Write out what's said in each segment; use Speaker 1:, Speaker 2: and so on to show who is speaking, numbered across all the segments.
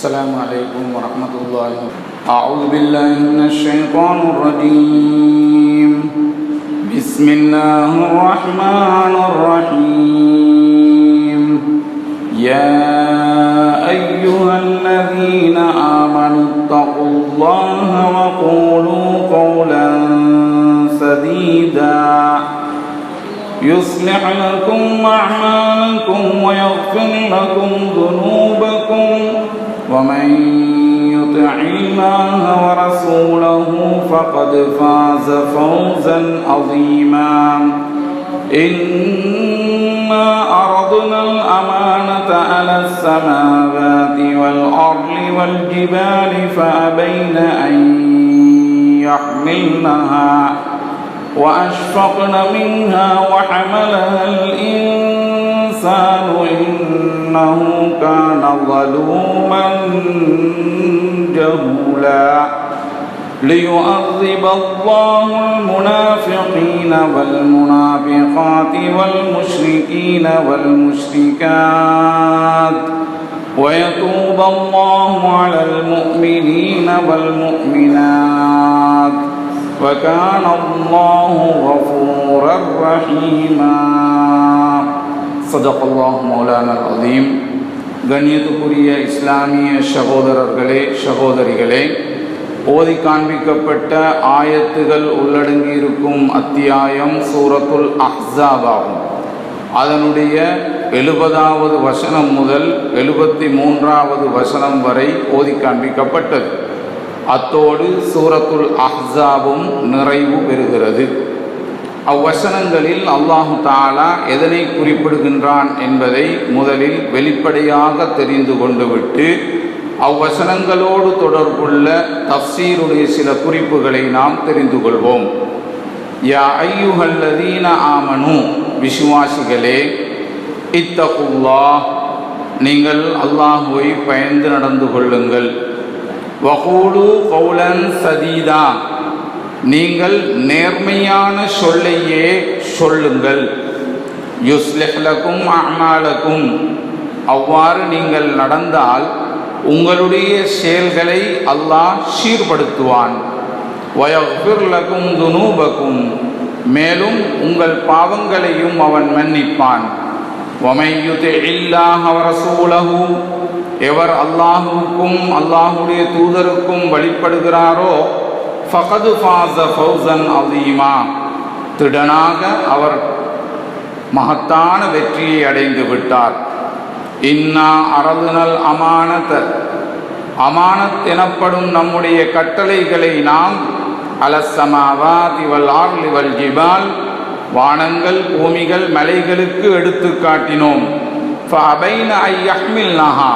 Speaker 1: السلام عليكم ورحمة الله. أعوذ بالله من الشيطان الرجيم. بسم الله الرحمن الرحيم. يا أيها الذين آمنوا اتقوا الله وقولوا قولا سديدا. يصلح لكم أعمالكم ويغفر لكم ذنوبكم. ومن يطع الله ورسوله فقد فاز فوزا عظيما. إنا أرضنا الأمانة على السماوات والأرض والجبال فأبين أن يحملنها وأشفقن منها وحملها الإنسان إنه كان ظلوما جهولا ليؤذب الله المنافقين والمنافقات والمشركين والمشركات ويتوب الله على المؤمنين والمؤمنات وكان الله غفورا رحيما சதக் அல்லாஹ் மௌலான அதீம் கண்ணியத்துக்குரிய இஸ்லாமிய சகோதரர்களே சகோதரிகளே ஓதி காண்பிக்கப்பட்ட ஆயத்துகள் உள்ளடங்கியிருக்கும் அத்தியாயம் சூரத்துல் அஹ்சாப் அதனுடைய எழுபதாவது வசனம் முதல் எழுபத்தி மூன்றாவது வசனம் வரை ஓதி காண்பிக்கப்பட்டது. அத்தோடு சூரத்துல் அஹ்சாபும் நிறைவு பெறுகிறது. அவ்வசனங்களில் அல்லாஹு தாலா எதனை குறிப்பிடுகின்றான் என்பதை முதலில் வெளிப்படையாக தெரிந்து கொண்டுவிட்டு அவ்வசனங்களோடு தொடர்புள்ள தப்சீருடைய சில குறிப்புகளை நாம் தெரிந்து கொள்வோம். யா ஐயுகல்லதீன ஆமனு விசுவாசிகளே இத்தகுல்லா நீங்கள் அல்லாஹுவை பயந்து நடந்து கொள்ளுங்கள். வகூடு கௌலன் சதீதா நீங்கள் நேர்மையான சொல்லையே சொல்லுங்கள். யுஸ்லெஹ்லக்கும் அமாலக்கும் அவ்வாறு நீங்கள் நடந்தால் உங்களுடைய செயல்களை அல்லாஹ் சீர்படுத்துவான். வயஃபிர்லக்கும் துனூபக்கும் மேலும் உங்கள் பாவங்களையும் அவன் மன்னிப்பான். வமையுதே இல்லாஹ் ரசூலஹு எவர் அல்லாஹுக்கும் அல்லாஹுடைய தூதருக்கும் வழிபடுகிறாரோ ஃபகது ஃபாஸ ஃபௌசன் அலீமா திடனாக அவர் மகத்தான வெற்றியை அடைந்து விட்டார். இன்னா அரதுனல் அமானத் அமானத் எனப்படும் நம்முடைய கட்டளைகளை நாம் அலசமாவாதி வல் ஆர்லி ஜிபால் வானங்கள் பூமிகள் மலைகளுக்கு எடுத்து காட்டினோம். ஃபஅபைன ஐ யஹ்மில்னஹா.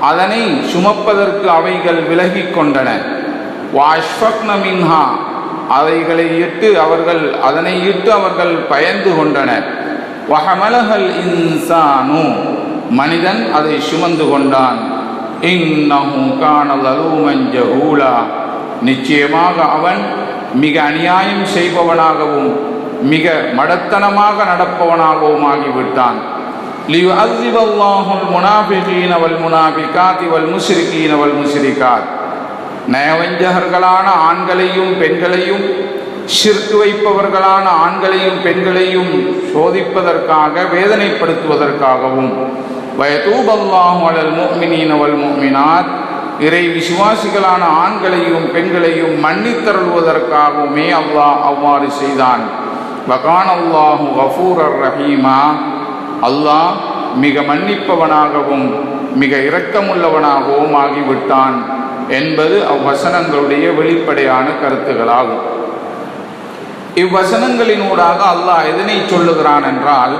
Speaker 1: அதனை சுமப்பதற்கு அவைகள் விலகி கொண்டன. வாஷ்பக்ன மின்ஹா அவைகளை இட்டு அவர்கள் அதனை இட்டு அவர்கள் பயந்து கொண்டனர். வஹமலஹல் இன்சானு. மனிதன் அதை சுமந்து கொண்டான். இன்னஹு காணல் அலூமஞ்சூலா நிச்சயமாக அவன் மிக அநியாயம் செய்பவனாகவும் மிக மடத்தனமாக நடப்பவனாகவும் ஆகிவிட்டான். லிவ் அல்லாஹுல் முனாஃபிகீன வல் முனாஃபிகாத் வல் முஸ்ரிகீன வல் முஸ்ரிகாத் நயவஞ்சகர்களான ஆண்களையும் பெண்களையும் சிற்கு வைப்பவர்களான ஆண்களையும் பெண்களையும் சோதிப்பதற்காக வேதனைப்படுத்துவதற்காகவும் வயதூபல்லாஹு அலல் முஃமினீன அவள் முஃமினாத் இறை விசுவாசிகளான ஆண்களையும் பெண்களையும் மன்னித்தருள்வதற்காகவுமே அல்லாஹ் அவ்வாறு செய்தான். வகான் அல்லாஹு கஃபூரர் ரஹீமா அல்லாஹ் மிக மன்னிப்பவனாகவும் மிக இரக்கமுள்ளவனாகவும் ஆகிவிட்டான். என்பது அவ்வசனங்களுடைய வெளிப்படையான கருத்துகளாகும். இவ்வசனங்களினூடாக அல்லாஹ் எதனை சொல்லுகிறான் என்றால்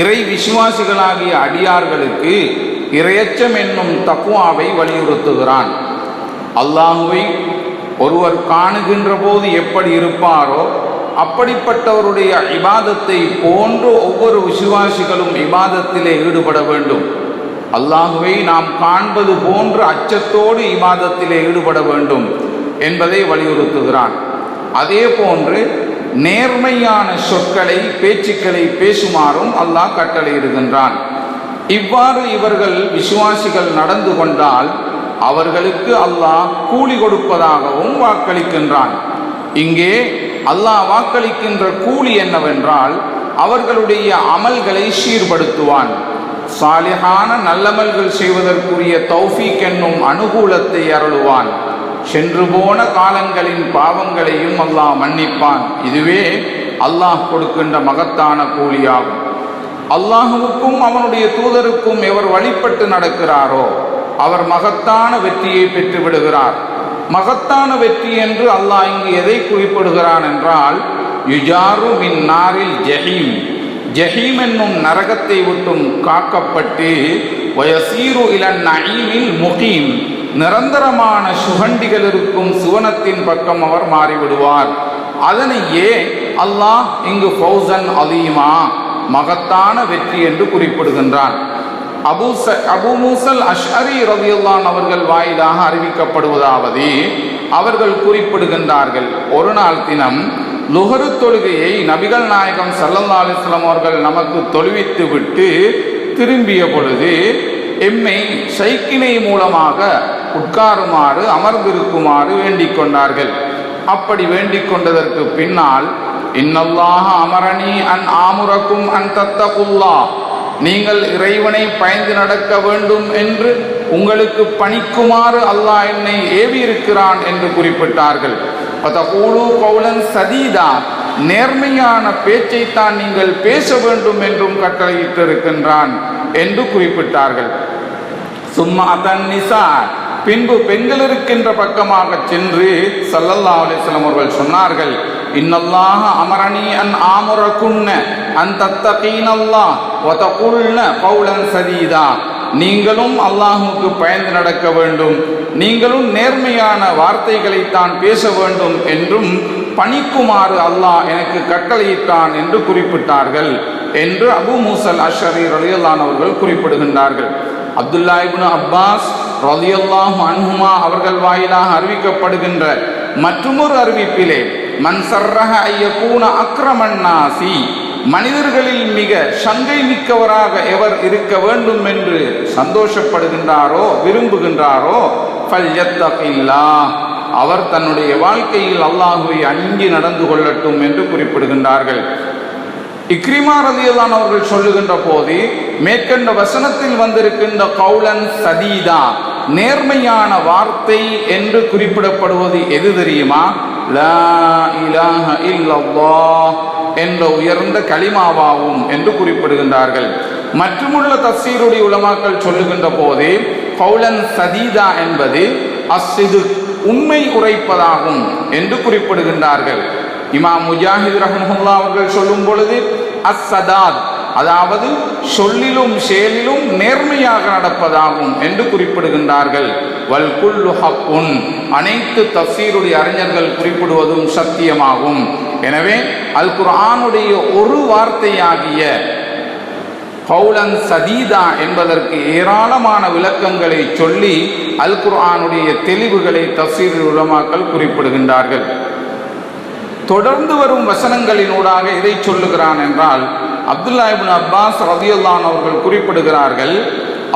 Speaker 1: இறை விசுவாசிகளாகிய அடியார்களுக்கு இரையச்சம் என்னும் தக்குவாவை வலியுறுத்துகிறான். அல்லாஹுவை ஒருவர் காணுகின்ற போது எப்படி இருப்பாரோ அப்படிப்பட்டவருடைய இபாதத்தை போன்று ஒவ்வொரு விசுவாசிகளும் இபாதத்திலே ஈடுபட வேண்டும். அல்லாஹுவை நாம் காண்பது போன்று அச்சத்தோடு இபாதத்திலே ஈடுபட வேண்டும் என்பதை வலியுறுத்துகிறான். அதே போன்று நேர்மையான சொற்களை பேச்சுக்களை பேசுமாறும் அல்லாஹ் கட்டளையிடுகின்றான். இவ்வாறு இவர்கள் விசுவாசிகள் நடந்து கொண்டால் அவர்களுக்கு அல்லாஹ் கூலி கொடுப்பதாகவும் வாக்களிக்கின்றான். இங்கே அல்லாஹ் வாக்களிக்கின்ற கூலி என்னவென்றால் அவர்களுடைய அமல்களை சீர்படுத்துவான். சாலிஹான நல்லமல்கள் செய்வதற்குரிய தௌஃபீக் என்னும் அனுகூலத்தை அருளுவான். சென்று போன காலங்களின் பாவங்களையும் அல்லாஹ் மன்னிப்பான். இதுவே அல்லாஹ் கொடுக்கின்ற மகத்தான கூலியாகும். அல்லாஹுவுக்கும் அவனுடைய தூதருக்கும் எவர் வழிபட்டு நடக்கிறாரோ அவர் மகத்தான வெற்றியை பெற்று விடுகிறார். மகத்தான வெற்றி என்று அல்லாஹ் இங்கு எதை குறிப்பிடுகிறான் என்றால் யுஜாரு மின் நாரில் ஜஹீம். ஜஹீம் என்னும் நரகத்தை விட்டும் காக்கப்பட்டு வயசீரு இளன் நயீமில் முகீம். நிரந்தரமான சுகண்டிகள் இருக்கும் சுவனத்தின் பக்கம் அவர் மாறிவிடுவார். அதனையே அல்லாஹ் இங்கு ஃபௌசன் அலீமா மகத்தான வெற்றி என்று குறிப்பிடுகின்றான். அபு ச அபு மூசல் அஷ்ஹரி ரவியுல்லான் அவர்கள் வாயிலாக அறிவிக்கப்படுவதாவது அவர்கள் குறிப்பிடுகின்றார்கள் ஒரு நாள் தினம் லுகரு தொழுகையை நபிகள் நாயகம் சல்லல்லா அலிஸ்லாம் அவர்கள் நமக்கு தொழுவித்து விட்டு திரும்பிய பொழுது எம்மை சைக்கினை மூலமாக உட்காருமாறு அமர்ந்திருக்குமாறு வேண்டிக் கொண்டார்கள். அப்படி வேண்டிக் கொண்டதற்கு பின்னால் இன்னல்லாக அமரணி அன் ஆமுரக்கும் அன் தத்தகுல்லா. நீங்கள் இறைவனை பயந்து நடக்க வேண்டும் என்று உங்களுக்கு பணிக்குமாறு அல்லாஹ் என்னை ஏவியிருக்கிறான் என்று குறிப்பிட்டார்கள். பதகூலு கௌலன் சதீதா நேர்மையான பேச்சைத்தான் நீங்கள் பேச வேண்டும் என்றும் கட்டளையிட்டிருக்கின்றான் என்று குறிப்பிட்டார்கள். சும்மா அதன் நிசா பின்பு பெண்கள் இருக்கின்ற பக்கமாக சென்று சல்லல்லா அலிஸ்லாம் அவர்கள் சொன்னார்கள் இன்னல்லாக அமரணி அன் ஆமுரகுன்ன அன் தத்தகீனல்லா ஒதகுல்ன பௌலன் சதீதா. நீங்களும் அல்லாஹுக்கு பயந்து நடக்க வேண்டும். நீங்களும் நேர்மையான வார்த்தைகளைத்தான் பேச வேண்டும் என்றும் பணிக்குமாறு அல்லாஹ் எனக்கு கட்டளையிட்டான் என்று குறிப்பிட்டார்கள் என்று அபு மூசல் அஷரி ரலியல்லான் அவர்கள் குறிப்பிடுகின்றார்கள். அப்துல்லா இப்னு அப்பாஸ் ரலியல்லாஹு அன்ஹுமா அவர்கள் வாயிலாக அறிவிக்கப்படுகின்ற மற்றொரு அறிவிப்பிலே மன்சர்ரக சர்ரஹ ஐயகூன அக்ரமன்னாசி மனிதர்களில் மிக சங்கை மிக்கவராக எவர் இருக்க வேண்டும் என்று சந்தோஷப்படுகின்றாரோ விரும்புகின்றாரோ ஃபல்யத்தகில்லா அவர் தன்னுடைய வாழ்க்கையில் அல்லாஹுவை அஞ்சி நடந்து கொள்ளட்டும் என்று குறிப்பிடுகின்றார்கள். இக்ரிமா ரதியதான் அவர்கள் சொல்லுகின்ற போது மேற்கண்ட வசனத்தில் வந்திருக்கின்ற கௌலன் சதீதா நேர்மையான வார்த்தை என்று குறிப்பிடப்படுவது எது தெரியுமா? லா இலாஹ இல்லல்லாஹ். என்ற உயர்ந்த களிமாவாகும் என்று குறிப்பிடுகின்றார்கள். மற்றுமுள்ள தப்சீருடைய உலமாக்கள் சொல்லுகின்ற போது கௌலன் சதீதா என்பது அஸ்ஸிது உண்மை உரைப்பதாகும் என்று குறிப்பிடுகின்றார்கள். இமாம் முஜாஹித் ரஹமுல்லா அவர்கள் சொல்லும் பொழுது அஸ்ஸதாத் அதாவது சொல்லிலும் செயலிலும் நேர்மையாக நடப்பதாகும் என்று குறிப்பிடுகின்றார்கள். வல் குல்லு ஹக்குன். அனைத்து தஃசீருடைய அறிஞர்கள் குறிப்பிடுவதும் சத்தியமாகும். எனவே அல் குர்ஆனுடைய ஒரு வார்த்தையாகிய கௌலன் சதீதா என்பதற்கு ஏராளமான விளக்கங்களை சொல்லி அல் குர்ஆனுடைய தெளிவுகளை தஃசீர் உலமாக்கள் குறிப்பிடுகின்றார்கள். தொடர்ந்து வரும் வசனங்களினூடாக இதை சொல்லுகிறான் என்றால் அப்துல்லா இபின் அப்பாஸ் ரதியுல்லான் அவர்கள் குறிப்பிடுகிறார்கள்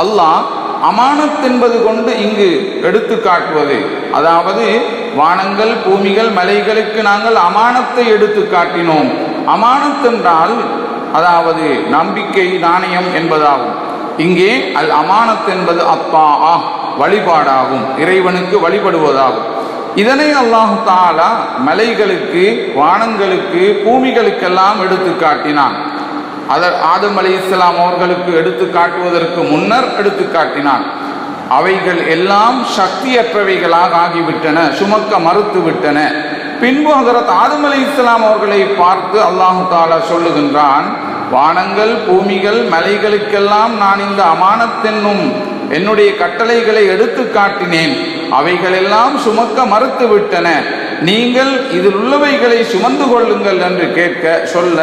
Speaker 1: அல்லாஹ் அமானத் என்பது கொண்டு இங்கு எடுத்து காட்டுவது. அதாவது வானங்கள் பூமிகள் மலைகளுக்கு நாங்கள் அமானத்தை எடுத்து காட்டினோம். அமானத் என்றால் அதாவது நம்பிக்கை நாணயம் என்பதாகும். இங்கே அல் அமானத் என்பது அப்பா ஆ வழிபாடாகும். இறைவனுக்கு வழிபடுவதாகும். இதனை அல்லாஹு தாலா மலைகளுக்கு வானங்களுக்கு பூமிகளுக்கெல்லாம் எடுத்து காட்டினான். அதர் ஆதம் அலி இஸ்லாம் அவர்களுக்கு எடுத்து காட்டுவதற்கு முன்னர் எடுத்து காட்டினான். அவைகள் எல்லாம் சக்தியற்றவைகளாக ஆகிவிட்டன சுமக்க மறுத்து விட்டன. பின்பு ஹசரத் ஆதம் அலி இஸ்லாம் அவர்களை பார்த்து அல்லாஹு தாலா சொல்லுகின்றான் வானங்கள் பூமிகள் மலைகளுக்கெல்லாம் நான் இந்த அமானத்தென்னும் என்னுடைய கட்டளைகளை எடுத்து காட்டினேன். அவைகளெல்லாம் சுமக்க மறுத்து விட்டன. நீங்கள் இதில் உள்ளவைகளை சுமந்து கொள்ளுங்கள் என்று கேட்க சொல்ல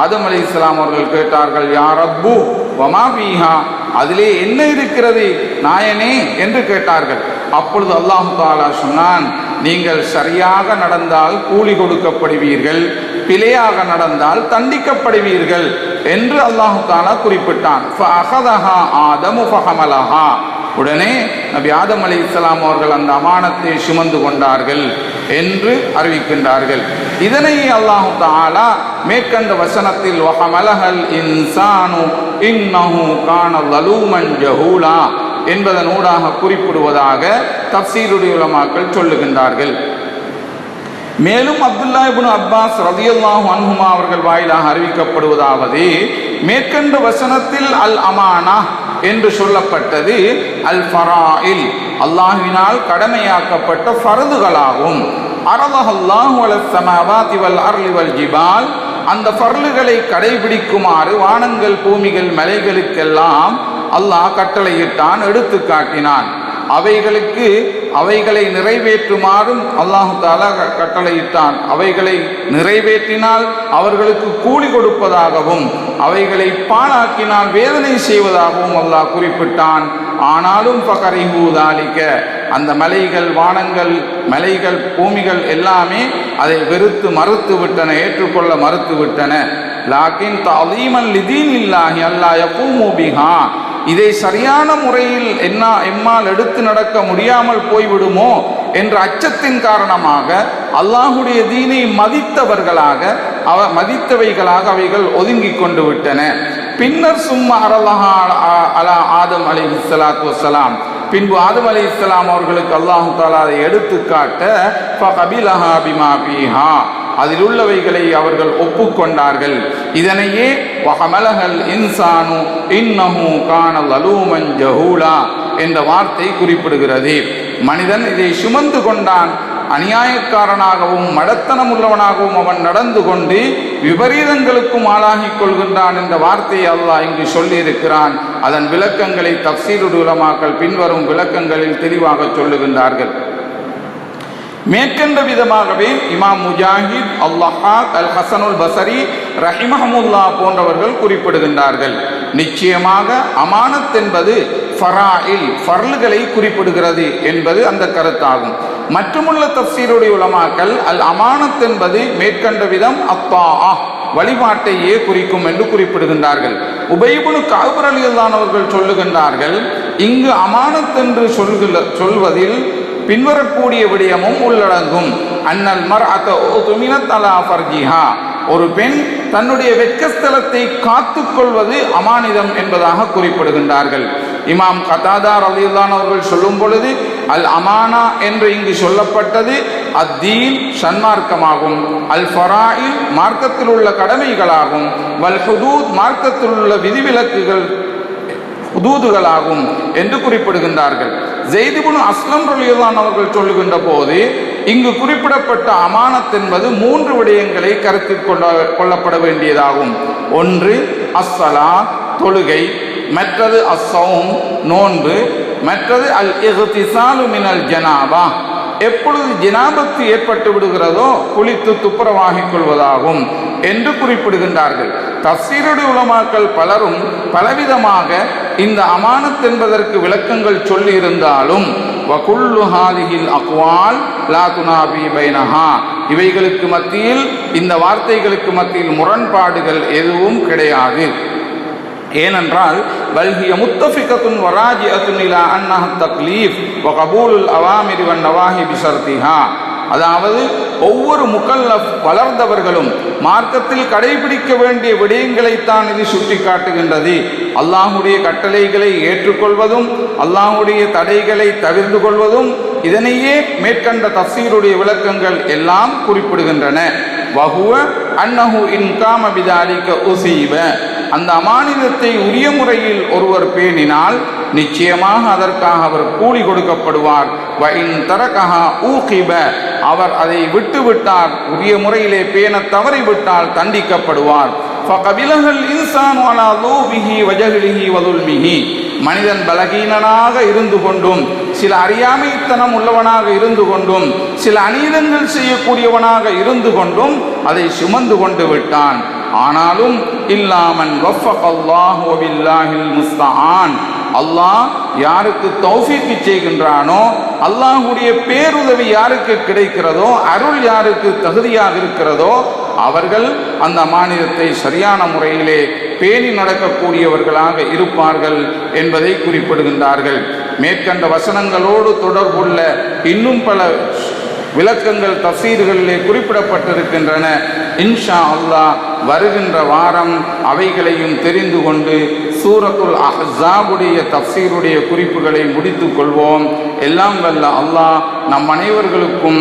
Speaker 1: ஆதம் அலி இஸ்லாம் அவர்கள் கேட்டார்கள் யார் அப்பு வமாபீஹா அதிலே என்ன இருக்கிறது? நாயனே என்று கேட்டார்கள். அப்பொழுது அல்லாஹு தாலா சொன்னான் நீங்கள் சரியாக நடந்தால் கூலி கொடுக்கப்படுவீர்கள் பிழையாக நடந்தால் தண்டிக்கப்படுவீர்கள் என்று அல்லாஹு தாலா குறிப்பிட்டான். ஆதமு ஃபஹமலஹா. உடனே நபி ஆதம் அலி இஸ்லாம் அவர்கள் அந்த அமானத்தை சுமந்து கொண்டார்கள். என்று அறிவிக்கின்றார்கள். இதனை அல்லாஹு தாலா மேற்கண்ட வசனத்தில் வஹமலஹல் இன்சானு இன்னஹு கான லலூமன் ஜஹூலா என்பதன் ஊடாக குறிப்பிடுவதாக தப்சீருடைய உலமாக்கள் சொல்லுகின்றார்கள். மேலும் அப்துல்லா இபுன் அப்பாஸ் ரதியுல்லாஹு அன்ஹுமா அவர்கள் வாயிலாக அறிவிக்கப்படுவதாவது மேற்கண்ட வசனத்தில் அல் அமானா என்று சொல்லப்பட்டது அல் ஃபராயில் அல்லாஹினால் கடமையாக்கப்பட்ட ஃபரதுகளாகும். அரதஹல்லாஹு அல வல் அர்லி வல் ஜிபால். அந்த ஃபர்லுகளை கடைபிடிக்குமாறு வானங்கள் பூமிகள் மலைகளுக்கெல்லாம் அல்லாஹ் கட்டளையிட்டான் எடுத்து காட்டினான் அவைகளுக்கு அவைகளை நிறைவேற்றுமாறும் அல்லாஹு தாலா கட்டளையிட்டான். அவைகளை நிறைவேற்றினால் அவர்களுக்கு கூலி கொடுப்பதாகவும் அவைகளை பாழாக்கினால் வேதனை செய்வதாகவும் அல்லாஹ் குறிப்பிட்டான். ஆனாலும் பகரிஹூதாலிக்க அந்த மலைகள் வானங்கள் மலைகள் பூமிகள் எல்லாமே அதை வெறுத்து மறுத்து விட்டன ஏற்றுக்கொள்ள மறுத்து விட்டன லாக்கின் தலீமன் லிதீன் இல்லாஹி அல்லாஹ் யகூமு இதை சரியான முறையில் என்ன எம்மால் எடுத்து நடக்க முடியாமல் போய்விடுமோ என்ற அச்சத்தின் காரணமாக அல்லாஹுடைய தீனை மதித்தவர்களாக அவ மதித்தவைகளாக அவைகள் ஒதுங்கி கொண்டு விட்டன. பின்னர் சும்மா அரலஹா அலா ஆதம் அலி இஸ்லாத்து வலாம் பின்பு ஆதம் அலி இஸ்லாம் அவர்களுக்கு அல்லாஹு தாலா அதை எடுத்து காட்ட அதில் உள்ளவைகளை அவர்கள் ஒப்புக்கொண்டார்கள் இதனையே வஹமலஹல் இன்சானு இன்னஹு கானல் அலூமன் ஜஹூலா என்ற வார்த்தை குறிப்பிடுகிறது. மனிதன் இதை சுமந்து கொண்டான். அநியாயக்காரனாகவும் மடத்தனம் உள்ளவனாகவும் அவன் நடந்து கொண்டு விபரீதங்களுக்கும் ஆளாகிக் கொள்கின்றான் என்ற வார்த்தையை அல்லாஹ் இங்கு சொல்லியிருக்கிறான். அதன் விளக்கங்களை தப்சீருடு பின்வரும் விளக்கங்களில் தெளிவாக சொல்லுகின்றார்கள். மேற்கண்ட விதமாகவே இமாம் முஜாஹித் அல்லாஹாத் அல் ஹசனுல் பசரி ரஹிமஹமுல்லா போன்றவர்கள் குறிப்பிடுகின்றார்கள். நிச்சயமாக அமானத் என்பது ஃபராயில் ஃபர்லுகளை குறிப்பிடுகிறது என்பது அந்த கருத்தாகும். மற்றுமுள்ள தப்சீருடைய உலமாக்கள் அல் அமானத் என்பது மேற்கண்ட விதம் அப்பா வழிபாட்டையே குறிக்கும் என்று குறிப்பிடுகின்றார்கள். உபயபுனு காபர் சொல்லுகின்றார்கள் இங்கு அமானத் என்று சொல்கிற சொல்வதில் பின்வரக்கூடிய விடயமும் உள்ளடங்கும். அன்னல் மர் அத்தலா ஃபர்ஜிஹா ஒரு பெண் தன்னுடைய வெட்கஸ்தலத்தை காத்துக் கொள்வது அமானிதம் என்பதாக குறிப்பிடுகின்றார்கள். இமாம் கதாதார் அலியுல்லான் அவர்கள் சொல்லும் பொழுது அல் அமானா என்று இங்கு சொல்லப்பட்டது அத்தீன் சன்மார்க்கமாகும். அல் ஃபராயில் மார்க்கத்தில் உள்ள கடமைகளாகும். வல் ஹுதூத் மார்க்கத்தில் உள்ள விதிவிலக்குகள் ஹுதூதுகளாகும் என்று குறிப்பிடுகின்றார்கள். ஜெய்திபுன் அஸ்லம் ரலியல்லான் அவர்கள் சொல்லுகின்ற போது இங்கு குறிப்பிடப்பட்ட அமானத் என்பது மூன்று விடயங்களை கருத்தில் கொள்ள கொள்ளப்பட வேண்டியதாகும். ஒன்று அஸ்ஸலா தொழுகை. மற்றது அஸ்ஸவும் நோன்பு. மற்றது அல் இஹ்திசாலு மினல் ஜனாபா. எப்பொழுது ஜனாபத்து ஏற்பட்டு விடுகிறதோ குளித்து துப்புரவாகிக் கொள்வதாகும் என்று குறிப்பிடுகின்றார்கள். தப்சீருடைய உலமாக்கள் பலரும் பலவிதமாக இந்த அமானத் என்பதற்கு விளக்கங்கள் சொல்லியிருந்தாலும் வகுல்லு ஹாதிஹில் அக்வால் லா துனாபி பைனஹா. இவைகளுக்கு மத்தியில் இந்த வார்த்தைகளுக்கு மத்தியில் முரண்பாடுகள் எதுவும் கிடையாது. ஏனென்றால் பல்கிய முத்தஃபிகத்துன் வராஜியத்துன் இலா அன்னஹ தக்லீஃப் வ கபூலுல் அவாமிரி வன் நவாஹி பிஷர்திஹா அதாவது ஒவ்வொரு முக்கல்லஃப் வளர்ந்தவர்களும் மார்க்கத்தில் கடைபிடிக்க வேண்டிய விடயங்களைத்தான் இது சுட்டி காட்டுகின்றது அல்லாஹுடைய கட்டளைகளை ஏற்றுக்கொள்வதும் அல்லாஹுடைய தடைகளை தவிர்த்து கொள்வதும் இதனையே மேற்கண்ட தசீருடைய விளக்கங்கள் எல்லாம் குறிப்பிடுகின்றன. வகுவ அன்னஹு இன்காம விதாரிக்க உசீவ அந்த அமானிதத்தை உரிய முறையில் ஒருவர் பேணினால் நிச்சயமாக அதற்காக அவர் கூலி கொடுக்கப்படுவார். வயின் தரகஹா ஊகிப. அவர் அதை விட்டுவிட்டார். உரிய முறையிலே பேண தவறிவிட்டால் தண்டிக்கப்படுவார். ஃபகபிலஹல் இன்சான் அலா லூபிஹி வஜஹிலிஹி வதுல்மிஹி. மனிதன் பலகீனனாக இருந்து கொண்டும் சில அறியாமைத்தனம் உள்ளவனாக இருந்து கொண்டும் சில அநீதங்கள் செய்யக்கூடியவனாக இருந்து கொண்டும் அதை சுமந்து கொண்டு விட்டான். ஆனாலும் இல்லாமன் வஃபகல்லாஹு பில்லாஹில் முஸ்தஆன் அல்லாஹ் யாருக்கு தௌஃபீக்கு செய்கின்றானோ அல்லாஹுடைய பேருதவி யாருக்கு கிடைக்கிறதோ அருள் யாருக்கு தகுதியாக இருக்கிறதோ அவர்கள் அந்த மாநிலத்தை சரியான முறையிலே பேணி நடக்கக்கூடியவர்களாக இருப்பார்கள் என்பதை குறிப்பிடுகின்றார்கள். மேற்கண்ட வசனங்களோடு தொடர்புள்ள இன்னும் பல விளக்கங்கள் தஃசீர்களிலே குறிப்பிடப்பட்டிருக்கின்றன. இன்ஷா அல்லாஹ் வருகின்ற வாரம் அவைகளையும் தெரிந்து கொண்டு சூரத்துல் அஹாபுடைய தப்சீருடைய குறிப்புகளை முடித்துக் கொள்வோம். எல்லாம் வல்ல அல்லாஹ் நம் அனைவர்களுக்கும்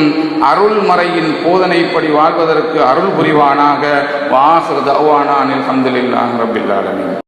Speaker 1: அருள்மறையின் போதனைப்படி வாழ்வதற்கு அருள் புரிவானாக. வாசர் தவானான் அல்ஹம்துலில்லாஹி ரப்பில்